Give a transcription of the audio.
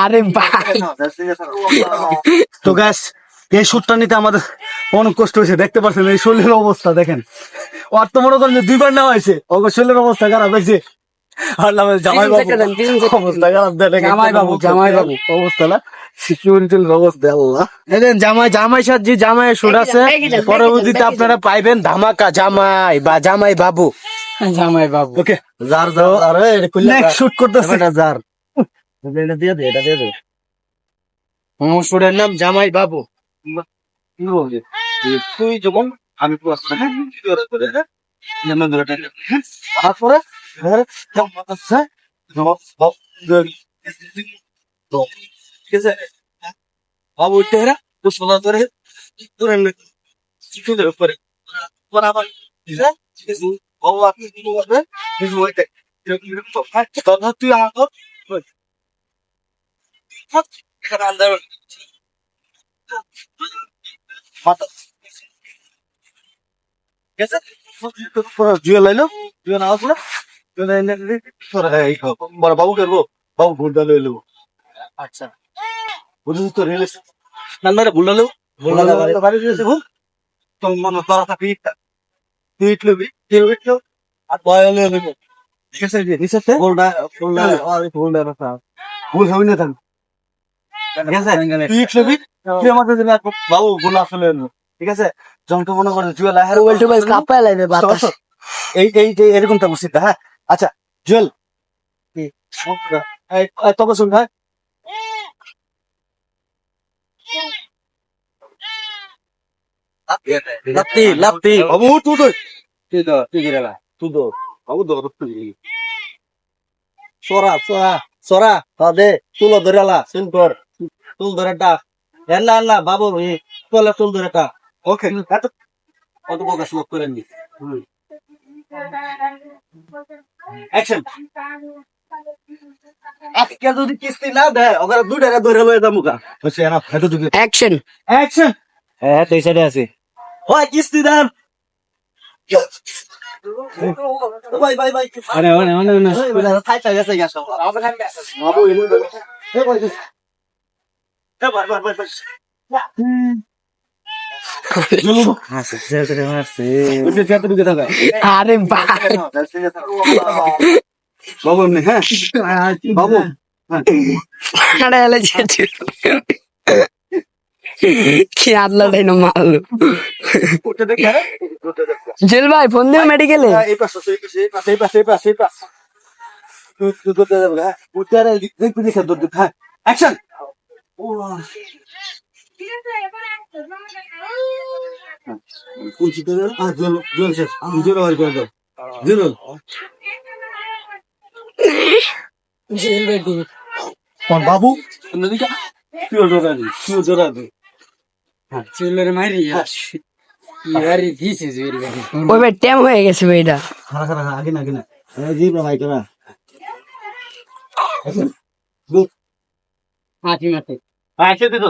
আরে তো এই নিতে আমাদের অনেক কষ্ট হয়েছে দেখতে পাচ্ছেন এই শরীরের অবস্থা দেখেন। ওর তো মনে করেন যে দুইবার নেওয়া হয়েছে ওর শরীরের অবস্থা খারাপ হয়েছে। আর নাম জামাই বাবু দেখে দেন, তিন থেকে অবস্থা খারাপ জামাই বাবু, জামাই বাবু। অবস্থা না। সিকিউরিটির অবস্থা আল্লাহ। দেখেন জামাই জামাই সাজি জামাই সুর আছে পরবর্তীতে আপনারা পাইবেন ধামাকা জামাই বা জামাই বাবু। জামাই বাবু। ওকে। যার যার আরে এটা খুললে নেক্সট শুট করতেছে। এটা যার এটা দিয়ে দে এটা দিয়ে দে আমার সুরের নাম জামাই বাবু। তুই যখন আমি পুরো যেমন ধরে তারপরে আচ্ছা ঠিক আছে? বাবু উঠতে হেরা পুষ্পলা ধরে ধরে শিখে উপরে। আবার ঠিক আছে? বাবু আপনি কি করবে কিছু হইতে তখন তুই এখানে আন্দার মাথা। লাইলো আসলে লাইলে তোরা বাবু করব বাবু ভুলটা লই আচ্ছা। বুঝলি তো রেলে না না ভুলটা লইব ভুলটা বাড়ি দিয়েছে ভুল। তো মনে তোরা থাকি তুই ইট লবি তুই ইট লো আর বয় লই লইব ঠিক আছে যে নিচেতে ভুলটা ভুলটা আর ভুলটা রাখা ভুল হবে না থাকবে ঠিক আছে তুই ইট লবি তুই আমাদের দিলে বাবু ভুল আসলে ঠিক আছে যখন তো মনে করে জুয়েল আহার টুবেল টুবেল কাঁপায় লাগবে বাতাস শোনো, এই এই যে এরকমটা উচিত হ্যাঁ আচ্ছা জুয়েল কি এই এই তোকে শুন হ্যাঁ লাপ্তি লাপ্তি বাবু তুই তো তো তো তো সোরা দে তুলো ধরে আলা সিন কর তুল ধরে ডাক এল্লা আল্লাহ বাবু ই তোলে তুল ধরে ডাক ওকে এত কত প্রকাশ লোক করেন নি অ্যাকশন আজকে যদি কিস্তি না দেয় ওখানে দুই টাকা ধরে লয়ে যাব গা। হচ্ছে না এত তুমি অ্যাকশন অ্যাকশন হ্যাঁ তুই সাইডে আছি। হয় কিস্তি দেন। আরে বাবু এমনি হ্যাঁ বাবু কি ওটা দেখে ওটা দেখে জেল ভাই ফোন দিও মেডিকেলে এই পাশে এই পাশে এই পাশে এই পাশে এই পাশে এই পাশে তুই তুই করতে যাবে হ্যাঁ উত্তরে দেখবি দেখে দৌড় দিতে হ্যাঁ অ্যাকশন কুচি করে আর জল জল শেষ জল আর করে দাও জল জেল বেটি কোন বাবু নদীকা তুই জোরা দি তুই জোরা দি চুলের মারি ইয়ারি দিছে জেল বেটি ওই ভাই টাইম হয়ে গেছে ভাই এটা খারা খারা আগে না আগে না এই জি ভাই করা হাতি মারতে আচ্ছা দিত